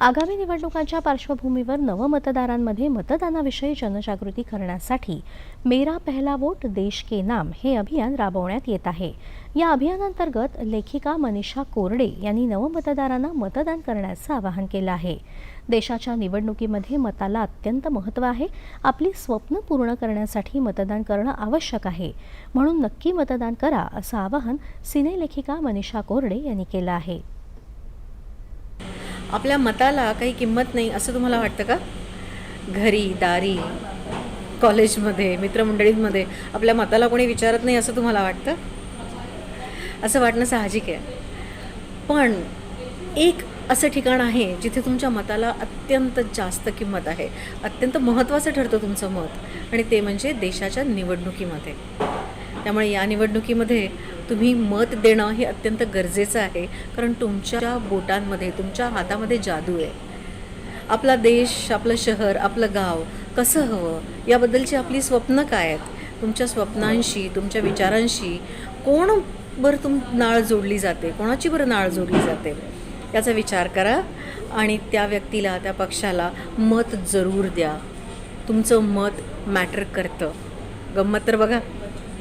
आगामी निवडणुकांच्या पार्श्वभूमीवर नवमतदारांमध्ये मतदानाविषयी जनजागृती करण्यासाठी मेरा पहिला वोट देश के नाम हे अभियान राबवण्यात येत आहे. या अभियानांतर्गत लेखिका मनीषा कोरडे यांनी नवमतदारांना मतदान करण्याचं आवाहन केलं आहे. देशाच्या निवडणुकीमध्ये मताला अत्यंत महत्त्व आहे. आपली स्वप्न पूर्ण करण्यासाठी मतदान करणं आवश्यक आहे. म्हणून नक्की मतदान करा असं आवाहन सिनेलेखिका मनीषा कोरडे यांनी केलं आहे. आपल्या मताला काही किंमत नाही असं तुम्हाला वाटतं का? घरी दारी कॉलेजमध्ये मित्रमंडळींमध्ये आपल्या मताला कोणी विचारत नाही असं तुम्हाला वाटतं? असं वाटणं साहजिक आहे. पण एक असं ठिकाण आहे जिथे तुमच्या मताला अत्यंत जास्त किंमत आहे. अत्यंत महत्त्वाचं ठरतं तुमचं मत. आणि ते म्हणजे देशाच्या निवडणुकीमध्ये. त्यामुळे या निवडणुकीमध्ये तुम्ही मत देणं हे अत्यंत गरजेचं आहे कारण तुमच्या बोटांमध्ये तुमच्या हातामध्ये जादू आहे. आपला देश आपलं शहर आपलं गाव कसं हवं? याबद्दलची आपली स्वप्न काय आहेत? तुमच्या स्वप्नांशी तुमच्या विचारांशी कोण बरं तुम नाळ जोडली जाते? कोणाची बरं नाळ जोडली जाते? याचा विचार करा आणि त्या व्यक्तीला त्या पक्षाला मत जरूर द्या. तुमचं मत मॅटर करतं. गंमत तर बघा.